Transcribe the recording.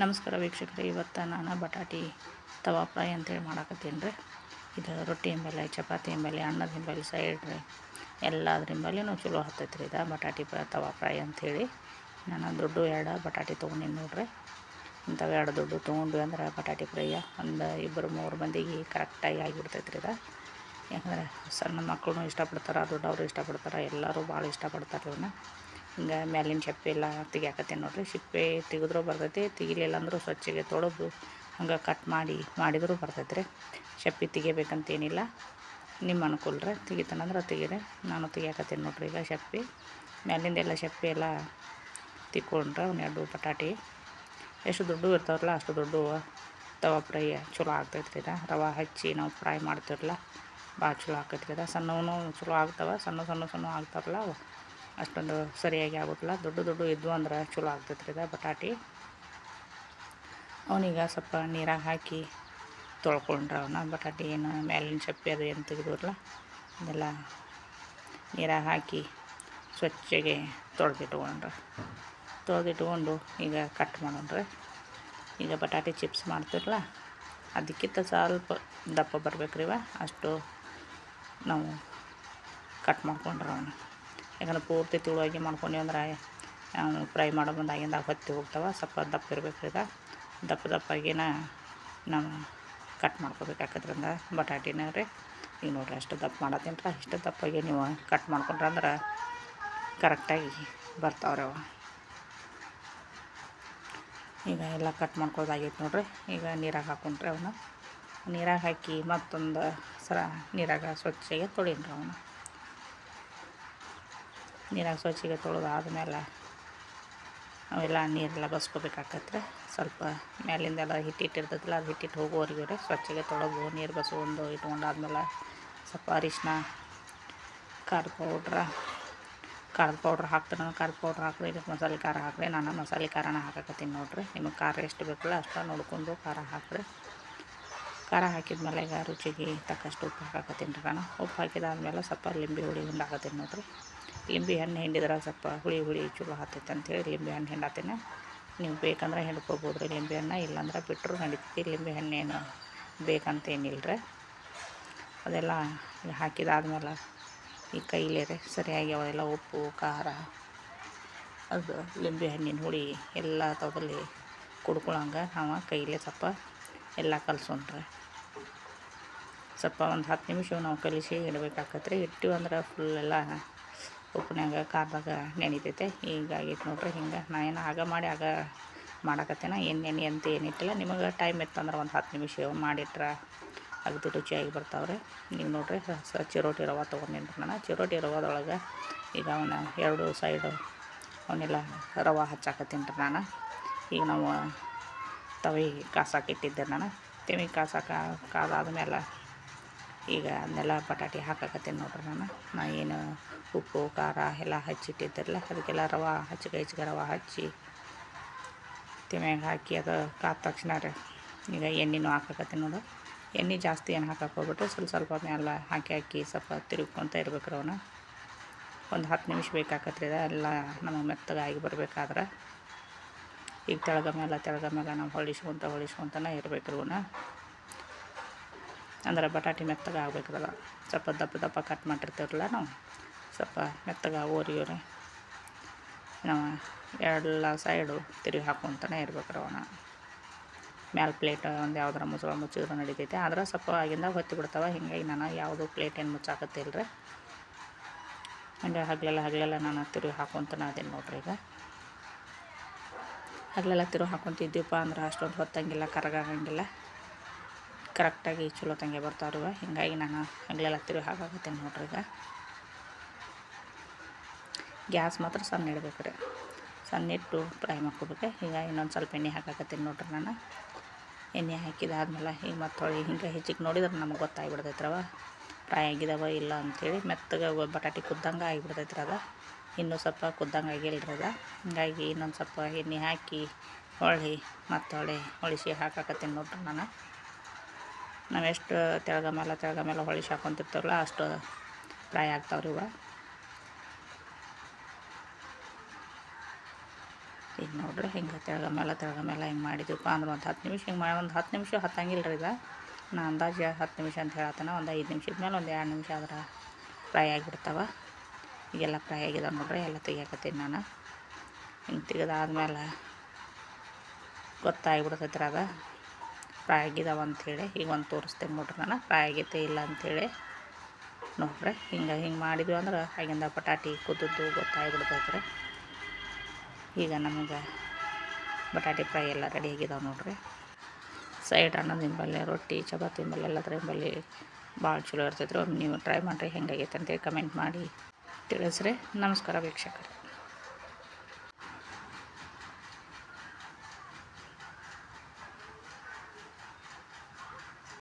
ನಮಸ್ಕಾರ ವೀಕ್ಷಕರೇ, ಇವತ್ತು ನಾನು ಬಟಾಟಿ ತವಾ ಫ್ರೈ ಅಂತೇಳಿ ಮಾಡಾಕತ್ತೀನಿ ರೀ. ಇದು ರೊಟ್ಟಿ ಎಂಬಲ್ಲಿ, ಚಪಾತಿ ಎಂಬಲ್ಲಿ, ಅನ್ನದ ಸೈಡ್ ರೀ. ಎಲ್ಲದ್ರ ಹಿಂಬಲ್ಲಿನೂ ಚಲೋ ಹತ್ತೈತೆ ರೀ ಇದು ಬಟಾಟಿ ತವಾ ಫ್ರೈ ಅಂಥೇಳಿ ನಾನು ದೊಡ್ಡ ಎರಡು ಬಟಾಟಿ ತೊಗೊಂಡಿನಿ ನೋಡ್ರಿ. ಇಂಥವು ಎರಡು ದೊಡ್ಡ ತೊಗೊಂಡ್ವಿ ಅಂದ್ರೆ ಬಟಾಟಿ ಫ್ರೈಯ ಒಂದು ಇಬ್ಬರು ಮೂರು ಮಂದಿಗೆ ಕರೆಕ್ಟಾಗಿ ಆಗಿಬಿಡ್ತೈತೆ ರೀ ಇದು. ಯಾಕಂದ್ರೆ ಸಣ್ಣ ಮಕ್ಕಳು ಇಷ್ಟಪಡ್ತಾರೆ, ದೊಡ್ಡವರು ಇಷ್ಟಪಡ್ತಾರೆ, ಎಲ್ಲರೂ ಭಾಳ ಇಷ್ಟಪಡ್ತಾರೆ ಇವನ್ನ ಹಿಂಗೆ ಮ್ಯಾಲಿನ ಸಿಪ್ಪೆ ಎಲ್ಲ ತೆಗಿಯಾಕತ್ತೀನಿ ನೋಡಿರಿ. ಸಿಪ್ಪೆ ತೆಗೆದ್ರೂ ಬರ್ತೈತಿ ತೆಗಿಲಿಲ್ಲ ಅಂದರೂ ಸ್ವಚ್ಛಗೆ ತೊಳೆದು ಹಂಗೆ ಕಟ್ ಮಾಡಿ, ಮಾಡಿದರೂ ಬರ್ತೈತೆ ರೀ ಸಪ್ಪೆ ತೆಗಿಬೇಕಂತೇನಿಲ್ಲ, ನಿಮ್ಮ ಅನುಕೂಲ ರೀ. ತೆಗಿತಾನಂದ್ರೆ ತೆಗೀರಿ. ನಾನು ತೆಗಿಯಾಕತ್ತೀನಿ ನೋಡ್ರಿ ಈಗ ಸಪ್ಪೆ ಮ್ಯಾಲಿಂದೆಲ್ಲ ಸಪ್ಪೆ ಎಲ್ಲ ತಿಕ್ಕೊಂಡ್ರೆ ಒಂದೆರಡು ಬಟಾಟಿ ಎಷ್ಟು ದೊಡ್ಡ ಇರ್ತಾವಲ್ಲ, ಅಷ್ಟು ದೊಡ್ಡ ತವಾ ಫ್ರೈ ಚಲೋ ಆಗ್ತೈತೆ ರೀ ರವೆ ಹಚ್ಚಿ ನಾವು ಫ್ರೈ ಮಾಡ್ತಿರಲ್ಲ ಭಾಳ ಚಲೋ ಆಗ್ತೈತೆ ರೀ ಸಣ್ಣವೂ ಚಲೋ ಆಗ್ತಾವೆ, ಸಣ್ಣ ಸಣ್ಣ ಸಣ್ಣ ಆಗ್ತಾವಲ್ಲ ಅವು. ಅಷ್ಟೊಂದು ಸರಿಯಾಗಿ ಆಗೋದಿಲ್ಲ. ದೊಡ್ಡ ದೊಡ್ಡ ಇದ್ವು ಅಂದ್ರೆ ಚಲೋ ಆಗ್ತೈತ್ರಿ ಇದು ಬಟಾಟಿ. ಅವನೀಗ ಸ್ವಲ್ಪ ನೀರಾಗ ಹಾಕಿ ತೊಳ್ಕೊಂಡ್ರೆ ಅವನ್ನ ಬಟಾಟಿ ಏನು ಮೇಲಿನ ಚಪ್ಪೆ ಅದು ಏನು ತೆಗೆದಿರಲ್ಲ, ಅದೆಲ್ಲ ನೀರಾಗ ಹಾಕಿ ಸ್ವಚ್ಛಗೆ ತೊಳೆದಿಟ್ಕೊಂಡ್ರೆ. ತೊಳೆದಿಟ್ಕೊಂಡು ಈಗ ಕಟ್ ಮಾಡೋಣ್ರಿ. ಈಗ ಬಟಾಟಿ ಚಿಪ್ಸ್ ಮಾಡ್ತಿರಲ್ಲ, ಅದಕ್ಕಿಂತ ಸ್ವಲ್ಪ ದಪ್ಪ ಬರ್ಬೇಕ್ರಿವ ಅಷ್ಟು ನಾವು ಕಟ್ ಮಾಡ್ಕೊಂಡ್ರೆ ಅವನು. ಯಾಕಂದ್ರೆ ಪೂರ್ತಿ ತಿಳುವಾಗಿ ಮಾಡ್ಕೊಂಡು ಅಂದ್ರೆ ಫ್ರೈ ಮಾಡೋ ಬಂದಾಗಿಂದ ಹೊತ್ತಿ ಹೋಗ್ತಾವೆ. ಸ್ವಲ್ಪ ದಪ್ಪ ಇರಬೇಕು ಈಗ. ದಪ್ಪ ದಪ್ಪಾಗಿನ ನಾವು ಕಟ್ ಮಾಡ್ಕೋಬೇಕಾಕದ್ರಿಂದ ಬಟಾಟಿನ ರೀ. ಈಗ ನೋಡ್ರಿ ಅಷ್ಟು ದಪ್ಪ ಮಾಡತ್ತೀನಿ ರೀ ಇಷ್ಟು ದಪ್ಪಾಗಿ ನೀವು ಕಟ್ ಮಾಡ್ಕೊಂಡ್ರೆ ಅಂದ್ರೆ ಕರೆಕ್ಟಾಗಿ ಬರ್ತಾವ್ರಿ ಅವ. ಈಗ ಎಲ್ಲ ಕಟ್ ಮಾಡ್ಕೊಳ್ಳೋದಾಗೈತೆ ನೋಡ್ರಿ. ಈಗ ನೀರಾಗ ಹಾಕೊಂಡ್ರೆ ಅವನ್ನ ನೀರಾಗ ಹಾಕಿ ಮತ್ತೊಂದು ಸರ ನೀರಾಗ ಸ್ವಚ್ಛಗೆ ತೊಳೀನ್ರಿ ಅವನ್ನ ನೀರಾಗ ಸ್ವಚ್ಛಗೆ ತೊಳೆದು ಆದಮೇಲೆ ಅವೆಲ್ಲ ನೀರೆಲ್ಲ ಬಸ್ಕೋಬೇಕಾಕತ್ರೆ ಸ್ವಲ್ಪ ಮ್ಯಾಲಿಂದೆಲ್ಲ ಹಿಟ್ಟಿಟ್ಟು ಅದು ಹಿಟ್ಟಿಟ್ಟು ಹೋಗೋವರೆಗೂ ಸ್ವಚ್ಛಗೆ ತೊಳೆದು ನೀರು ಬಸ್ಕೊಂಡು ಇಟ್ಕೊಂಡಾದ್ಮೇಲೆ ಸ್ವಲ್ಪ ಅರಿಶಿನ ಖಾರದ ಪೌಡ್ರ, ಖಾರದ ಪೌಡ್ರ್ ಹಾಕ್ತಾರೆ ಖಾರದ ಪೌಡ್ರ್ ಹಾಕ್ರಿ ಇದಕ್ಕೆ ಮಸಾಲೆ ಖಾರ ಹಾಕ್ರಿ, ನಾನು ಮಸಾಲೆ ಖಾರನ ಹಾಕಕತ್ತೀನಿ ನೋಡಿರಿ. ನಿಮಗೆ ಖಾರ ಎಷ್ಟು ಬೇಕಲ್ಲ ಅಷ್ಟು ನೋಡ್ಕೊಂಡು ಖಾರ ಹಾಕ್ರಿ. ಖಾರ ಹಾಕಿದ್ಮೇಲೆ ಈಗ ರುಚಿಗೆ ತಕ್ಕಷ್ಟು ಉಪ್ಪು ಹಾಕಕತ್ತೀನಿ ರೀ ನಾನು. ಉಪ್ಪು ಹಾಕಿದಾದ್ಮೇಲೆ ಸ್ವಲ್ಪ ಲಿಂಬೆ ಹುಳಿ ಹಿಂಡಾಕತ್ತೀನಿ ನೋಡಿರಿ. ಲಿಂಬೆ ಹಣ್ಣು ಹಿಂಡಿದ್ರೆ ಸ್ವಲ್ಪ ಹುಳಿ ಹುಳಿ ಚಲೋ ಹತ್ತೈತೆ ಅಂತೇಳಿ ಲಿಂಬೆ ಹಣ್ಣು ಹಿಂಡಾತೀನಿ. ನೀವು ಬೇಕಂದ್ರೆ ಹಿಂಡ್ಕೊಬೋದು ರೀ ಲಿಂಬೆ ಹಣ್ಣು, ಇಲ್ಲಾಂದ್ರೆ ಬಿಟ್ಟರು ನಡೀತೈತಿ ಲಿಂಬೆ ಹಣ್ಣೇನು ಬೇಕಂತೇನಿಲ್ಲ ರೀ ಅದೆಲ್ಲ ಹಾಕಿದಾದ್ಮೇಲೆ ಈ ಕೈಲೇ ರೀ ಸರಿಯಾಗಿ ಅವೆಲ್ಲ ಉಪ್ಪು, ಖಾರ, ಅದು ಲಿಂಬೆ ಹಣ್ಣಿನ ಹುಳಿ ಎಲ್ಲ ತೊಗಲಿ ಕುಡ್ಕೊಳಂಗೆ ನಾವು ಕೈಲೇ ಸ್ವಲ್ಪ ಎಲ್ಲ ಕಲ್ಸೋಣ್ರಿ. ಸ್ವಲ್ಪ ಒಂದು ಹತ್ತು ನಿಮಿಷ ನಾವು ಕಲಿಸಿ ಇಡಬೇಕಾಗತ್ತೆ ರೀ ಇಟ್ಟಿವಂದ್ರೆ ಫುಲ್ಲೆಲ್ಲ ಉಪ್ಪಿನಾಗ ಖಾರದಾಗ ನೆನಿತೈತೆ ಹೀಗಾಗೈತೆ ನೋಡ್ರಿ, ಹಿಂಗೆ ನಾ ಏನು ಆಗ ಮಾಡಿ ಆಗ ಮಾಡಕತ್ತೇನ. ಏನು ನೆನೆ ಅಂತ ಏನಿಟ್ಟಿಲ್ಲ ನಿಮಗೆ ಟೈಮ್ ಇತ್ತಂದ್ರೆ ಒಂದು ಹತ್ತು ನಿಮಿಷ ಮಾಡಿಟ್ರೆ ಅಗದಿ ರುಚಿಯಾಗಿ ಬರ್ತಾವ್ರಿ. ನೀವು ನೋಡ್ರಿ ಚಿರೋಟಿ ರವೆ ತೊಗೊಂಡಿನಿ ನಾನು. ಚಿರೋಟಿ ರವಾದೊಳಗೆ ಈಗ ಅವನ ಎರಡು ಸೈಡು ಅವನ್ನೆಲ್ಲ ರವೆ ಹಚ್ಚಾಕತ್ತೀನಿ ರೀ ನಾನು. ಈಗ ನಾವು ತವಿ ಕಾಸಾಕಿಟ್ಟಿದ್ದೆ ನಾನು. ತವಿ ಕಾದಾದ ಕಾದಾದ್ಮೇಲೆ ಈಗ ಅದನ್ನೆಲ್ಲ ಬಟಾಟಿ ಹಾಕಕತ್ತೀನಿ ನೋಡ್ರಿ ನಾನು. ನಾ ಏನು ಉಪ್ಪು, ಖಾರ ಎಲ್ಲ ಹಚ್ಚಿಟ್ಟಿದ್ದಿರಲ್ಲ, ಅದಕ್ಕೆಲ್ಲ ರವೆ ಹಚ್ಚಿಗೆ ಹಚ್ಚಿಗೆ ರವೆ ಹಚ್ಚಿ ತಿಮ್ಯಾಗ ಹಾಕಿ ಅದು ಕಾದ ತಕ್ಷಣ ರೀ. ಈಗ ಎಣ್ಣೆನೂ ಹಾಕಕತ್ತೀನಿ ನೋಡು. ಎಣ್ಣೆ ಜಾಸ್ತಿ ಏನು ಹಾಕಕ್ಕೆ ಹೋಗ್ಬಿಟ್ರೆ ಸ್ವಲ್ಪ ಸ್ವಲ್ಪ ಮೇಲೆ ಹಾಕಿ ಹಾಕಿ ಸ್ವಲ್ಪ ತಿರುಗ್ಕೊತ ಇರ್ಬೇಕು ಅವನ್ನ ಒಂದು ಹತ್ತು ನಿಮಿಷ ಬೇಕಾಕತ್ರಿ ಎಲ್ಲ ನಮಗೆ ಮೆತ್ತಗಾಗಿ ಬರ್ಬೇಕಾದ್ರೆ. ಈಗ ತೆಳಗ ಮೇಲೆ ತೆಳಗ ಮೇಲೆ ನಾವು ಹೊಳಿಸ್ಕೊತ ಹೊಳಿಸ್ಕೊತನೇ ಇರ್ಬೇಕು ಇವನ್ನ ಅಂದ್ರೆ ಬಟಾಟಿ ಮೆತ್ತಗೆ ಆಗ್ಬೇಕಲ್ಲ ಸ್ವಲ್ಪ ದಪ್ಪ ದಪ್ಪ ಕಟ್ ಮಾಡಿರ್ತೀವಲ್ಲ ನಾವು. ಸ್ವಲ್ಪ ಮೆತ್ತಗೆ ಓರಿಯೋರಿ ನಾವು ಎಲ್ಲ ಸೈಡು ತಿರುಗಿ ಹಾಕ್ಕೊತಾನೆ ಇರ್ಬೇಕು ಅವನ್ನ ಮ್ಯಾಲ ಪ್ಲೇಟ್ ಒಂದು ಯಾವ್ದಾರ ಮುಚ್ಚಳ ಮುಚ್ಚಿದ್ರೆ ನಡಿತೈತೆ. ಆದ್ರೆ ಸ್ವಲ್ಪ ಆಗಿಂದ ಹೊತ್ತಿ ಬಿಡ್ತಾವೆ. ಹಿಂಗಾಗಿ ನಾನು ಯಾವುದು ಪ್ಲೇಟ್ ಏನು ಮುಚ್ಚಾಕತ್ತಿಲ್ಲ ರೀ ಹಂಗೆ ಹಗಲೆಲ್ಲ ಹಗಲೆಲ್ಲ ನಾನು ತಿರುಗಿ ಹಾಕೊತಾನೆ ಅದೇನು ನೋಡ್ರಿ ಈಗ. ಹಗಲೆಲ್ಲ ತಿರುಗಿ ಹಾಕೊತಿದ್ದೀವಪ್ಪ ಅಂದ್ರೆ ಅಷ್ಟೊಂದು ಹೊತ್ತಂಗಿಲ್ಲ, ಕರಗಾಗಂಗಿಲ್ಲ. ಕರೆಕ್ಟಾಗಿ ಚಲೋ ತಂಗೆ ಬರ್ತಾವ್ರಿವ ಹಿಂಗಾಗಿ ನಾನು ಹಗ್ಲೆಲ್ಲ ಹತ್ತಿರ ಹಾಕಾಕತ್ತೀನಿ ನೋಡ್ರಿ ಈಗ. ಗ್ಯಾಸ್ ಮಾತ್ರ ಸಣ್ಣ ಇಡ್ಬೇಕು ರೀ. ಸಣ್ಣ ಇಟ್ಟು ಫ್ರೈ ಮಾಡ್ಕೋಬೇಕು. ಈಗ ಇನ್ನೊಂದು ಸ್ವಲ್ಪ ಎಣ್ಣೆ ಹಾಕಾಕತ್ತೀನಿ ನೋಡ್ರಿ ನಾನು. ಎಣ್ಣೆ ಹಾಕಿದಾದ್ಮೇಲೆ ಈಗ ಮತ್ತು ಹೊಳಿ ಹಿಂಗೆ ಹೆಚ್ಚಿಗೆ ನೋಡಿದ್ರೆ ನಮಗೆ ಗೊತ್ತಾಗಿಬಿಡ್ತೈತ್ರವ ಫ್ರೈ ಆಗಿದಾವ ಇಲ್ಲ ಅಂಥೇಳಿ ಮೆತ್ತಗೆ ಬಟಾಟಿ ಕುದ್ದಂಗೆ ಆಗಿಬಿಡ್ತೈತ್ರ ಅದ. ಇನ್ನೂ ಸ್ವಲ್ಪ ಕುದ್ದಂಗೆ ಆಗಿಲ್ಲ ರೀ ಅದ. ಹಿಂಗಾಗಿ ಇನ್ನೊಂದು ಸ್ವಲ್ಪ ಎಣ್ಣೆ ಹಾಕಿ ಹೊಳ್ಳಿ ಮತ್ತು ಹೊಳೆ ಹೊಳಿಸಿ ಹಾಕಾಕತ್ತೀನಿ ನೋಡ್ರಿ ನಾನು. ನಾವು ಎಷ್ಟು ತೆಳಗ ಮೇಲೆ ತೆಳಗ ಮೇಲೆ ಹೊಳಿಸಿ ಹಾಕೊತಿರ್ತಾರಲ್ಲ ಅಷ್ಟು ಫ್ರೈ ಆಗ್ತಾವ್ರಿ ಇವ ಈಗ ನೋಡ್ರಿ, ಹಿಂಗೆ ತೆಳಗ ಮೇಲೆ ತೆಳಗ ಮೇಲೆ ಹಿಂಗೆ ಮಾಡಿದ್ವಿಪ್ಪ ಅಂದ್ರೆ ಒಂದು ಹತ್ತು ನಿಮಿಷ, ಹಿಂಗೆ ಮಾಡಿ, ಒಂದು ಹತ್ತು ನಿಮಿಷ ಹತ್ತಂಗಿಲ್ಲ ರೀ ಇದು ನಾ ಅಂದಾಜು ಹತ್ತು ನಿಮಿಷ ಅಂತ ಹೇಳತ್ತಾನೆ ಒಂದು ಐದು ನಿಮಿಷದ ಮೇಲೆ ಒಂದು ಎರಡು ನಿಮಿಷ ಆದ್ರೆ ಫ್ರೈ ಆಗಿಬಿಡ್ತಾವ. ಈಗೆಲ್ಲ ಫ್ರೈ ಆಗಿದೆ ನೋಡ್ರಿ, ಎಲ್ಲ ತೆಗಿಯಾಕತ್ತೀನಿ ನಾನು. ಹಿಂಗೆ ತೆಗೆದಾದ್ಮೇಲೆ ಗೊತ್ತಾಗಿಬಿಡ್ತೈತ್ರಿ ಅದು ಫ್ರೈ ಆಗಿದಾವ ಅಂಥೇಳಿ ಈಗ ಒಂದು ತೋರಿಸ್ತೇನೆ ನೋಡ್ರಿ ನಾನು. ಫ್ರೈ ಆಗೈತೆ ಇಲ್ಲ ಅಂಥೇಳಿ ನೋಡ್ರಿ. ಹಿಂಗೆ ಹಿಂಗೆ ಮಾಡಿದ್ವಿ ಅಂದ್ರೆ ಆಗಿಂದ ಬಟಾಟಿ ಕುದ್ದದ್ದು ಗೊತ್ತಾಗ್ಬಿಡ್ತೈತ್ರಿ. ಈಗ ನಮಗೆ ಬಟಾಟಿ ಫ್ರೈ ಎಲ್ಲ ರೆಡಿ ಆಗಿದಾವೆ ನೋಡ್ರಿ. ಸೈಡ್ ಅನ್ನ ನಿಂಬಲ್ಲಿ ರೊಟ್ಟಿ, ಚಪಾತಿ ತಿಂಬಲ್ಲಿ ಎಲ್ಲದ್ರ ನಿಂಬಲ್ಲಿ ಭಾಳ ಚಲೋ ಇರ್ತೈತ್ರಿ. ಒಮ್ಮೆ ನೀವು ಟ್ರೈ ಮಾಡಿರಿ ಹೆಂಗಾಗೈತೆ ಅಂತೇಳಿ ಕಮೆಂಟ್ ಮಾಡಿ ತಿಳಿಸ್ರಿ. ನಮಸ್ಕಾರ ವೀಕ್ಷಕರೇ.